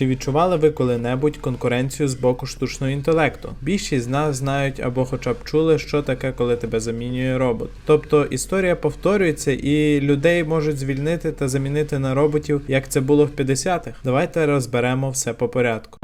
Чи відчували ви коли-небудь конкуренцію з боку штучного інтелекту? Більшість з нас знають або хоча б чули, що таке, коли тебе замінює робот. Тобто історія повторюється, і людей можуть звільнити та замінити на роботів, як це було в 50-х. Давайте розберемо все по порядку.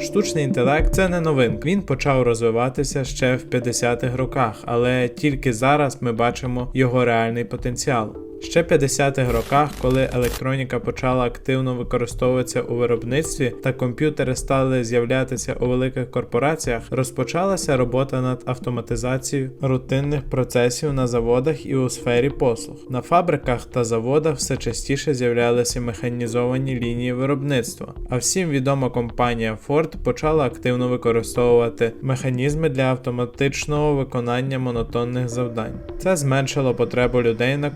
Штучний інтелект це не новинка. Він почав розвиватися ще в 50-х роках, але тільки зараз ми бачимо його реальний потенціал. Ще в 50-х роках, коли електроніка почала активно використовуватися у виробництві та комп'ютери стали з'являтися у великих корпораціях, розпочалася робота над автоматизацією рутинних процесів на заводах і у сфері послуг. На фабриках та заводах все частіше з'являлися механізовані лінії виробництва. А всім відома компанія Ford почала активно використовувати механізми для автоматичного виконання монотонних завдань. Це зменшило потребу людей на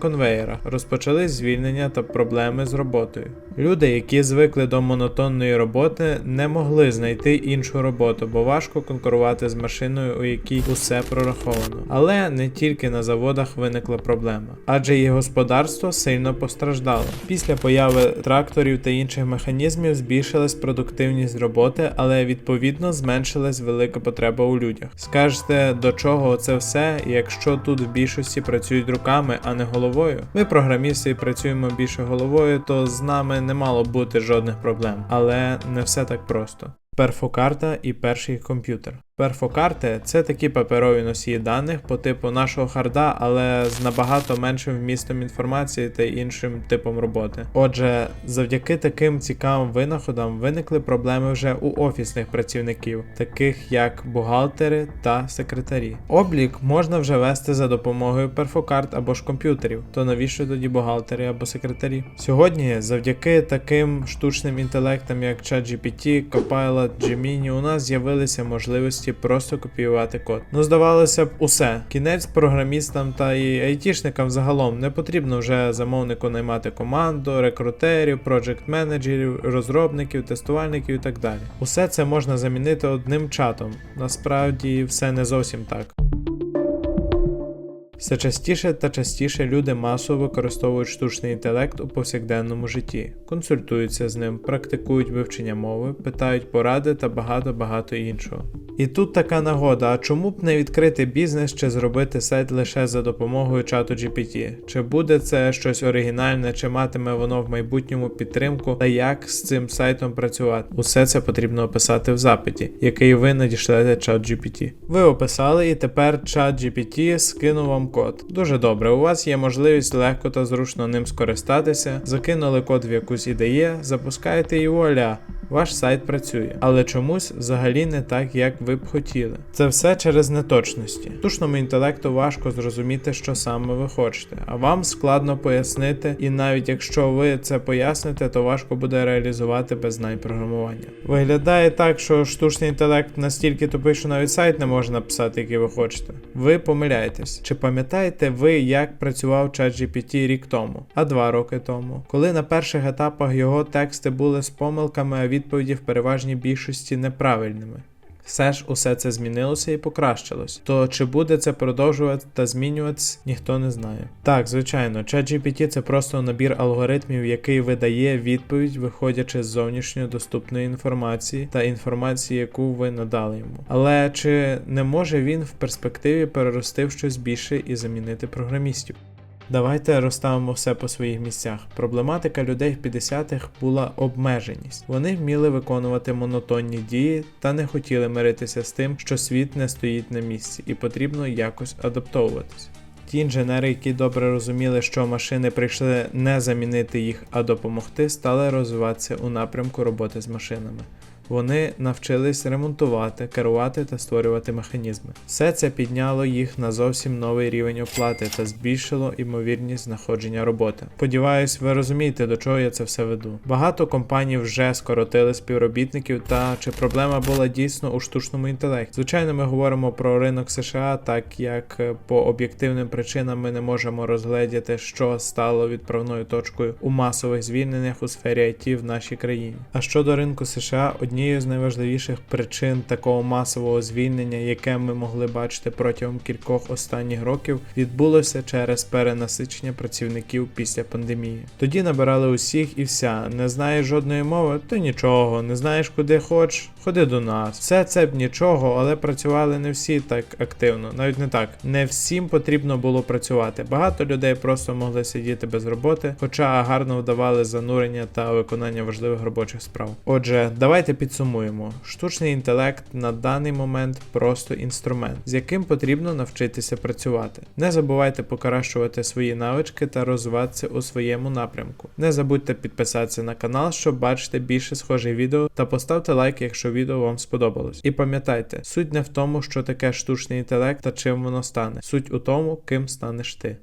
конвеєрах, розпочались звільнення та проблеми з роботою. Люди, які звикли до монотонної роботи, не могли знайти іншу роботу, бо важко конкурувати з машиною, у якій усе прораховано. Але не тільки на заводах виникла проблема, адже і господарство сильно постраждало. Після появи тракторів та інших механізмів збільшилась продуктивність роботи, але відповідно зменшилась велика потреба у людях. Скажете, до чого це все, якщо тут в більшості працюють руками, а не головою? Ми програмісти і працюємо більше головою, то з нами не мало бути жодних проблем, але не все так просто. Перфокарта і перший комп'ютер. Перфокарти це такі паперові носії даних по типу нашого харда, але з набагато меншим вмістом інформації та іншим типом роботи. Отже, завдяки таким цікавим винаходам виникли проблеми вже у офісних працівників, таких як бухгалтери та секретарі. Облік можна вже вести за допомогою перфокарт або ж комп'ютерів. То навіщо тоді бухгалтери або секретарі? Сьогодні, завдяки таким штучним інтелектам, як ChatGPT, Copilot, Gemini, у нас з'явилися можливості просто копіювати код. Ну, здавалося б, усе. Кінець програмістам та і айтішникам загалом не потрібно вже замовнику наймати команду, рекрутерів, проджект менеджерів, розробників, тестувальників і так далі. Усе це можна замінити одним чатом. Насправді все не зовсім так. Все частіше та частіше люди масово використовують штучний інтелект у повсякденному житті, консультуються з ним, практикують вивчення мови, питають поради та багато-багато іншого. І тут така нагода: а чому б не відкрити бізнес чи зробити сайт лише за допомогою чату GPT? Чи буде це щось оригінальне, чи матиме воно в майбутньому підтримку, та як з цим сайтом працювати? Усе це потрібно описати в запиті, який ви надішлете чат GPT. Ви описали, і тепер чат GPT скинув вам код. Дуже добре, у вас є можливість легко та зручно ним скористатися, закинули код в якусь ідеє, запускаєте і вуаля. Ваш сайт працює, але чомусь взагалі не так, як ви б хотіли. Це все через неточності. Штучному інтелекту важко зрозуміти, що саме ви хочете, а вам складно пояснити, і навіть якщо ви це поясните, то важко буде реалізувати без знань програмування. Виглядає так, що штучний інтелект настільки тупий, що навіть сайт не може написати, який ви хочете. Ви помиляєтесь. Чи пам'ятаєте ви, як працював ChatGPT рік тому, а два роки тому, коли на перших етапах його тексти були з помилками, відповіді в переважній більшості неправильними. Все ж усе це змінилося і покращилось. То чи буде це продовжувати та змінюватись, ніхто не знає. Так, звичайно, ChatGPT це просто набір алгоритмів, який видає відповідь, виходячи з зовнішньо доступної інформації та інформації, яку ви надали йому. Але чи не може він в перспективі перерости в щось більше і замінити програмістів? Давайте розставимо все по своїх місцях. Проблематика людей в 50-х була обмеженість. Вони вміли виконувати монотонні дії та не хотіли миритися з тим, що світ не стоїть на місці і потрібно якось адаптовуватись. Ті інженери, які добре розуміли, що машини прийшли не замінити їх, а допомогти, стали розвиватися у напрямку роботи з машинами. Вони навчились ремонтувати, керувати та створювати механізми. Все це підняло їх на зовсім новий рівень оплати та збільшило імовірність знаходження роботи. Сподіваюсь, ви розумієте, до чого я це все веду. Багато компаній вже скоротили співробітників, та чи проблема була дійсно у штучному інтелекті. Звичайно, ми говоримо про ринок США, так як е, по об'єктивним причинам ми не можемо розгледіти, що стало відправною точкою у масових звільненнях у сфері IT в нашій країні. А щодо ринку США, одні однією з найважливіших причин такого масового звільнення, яке ми могли бачити протягом кількох останніх років, відбулося через перенасичення працівників після пандемії. Тоді набирали усіх і вся. Не знаєш жодної мови, то нічого, не знаєш куди хоч, ходи до нас. Все це б нічого, але працювали не всі так активно, навіть не так. Не всім потрібно було працювати. Багато людей просто могли сидіти без роботи, хоча гарно вдавали занурення та виконання важливих робочих справ. Отже, давайте підсумуємо: штучний інтелект на даний момент просто інструмент, з яким потрібно навчитися працювати. Не забувайте покращувати свої навички та розвиватися у своєму напрямку. Не забудьте підписатися на канал, щоб бачити більше схожих відео, та поставте лайк, якщо відео вам сподобалось. І пам'ятайте, суть не в тому, що таке штучний інтелект та чим воно стане. Суть у тому, ким станеш ти.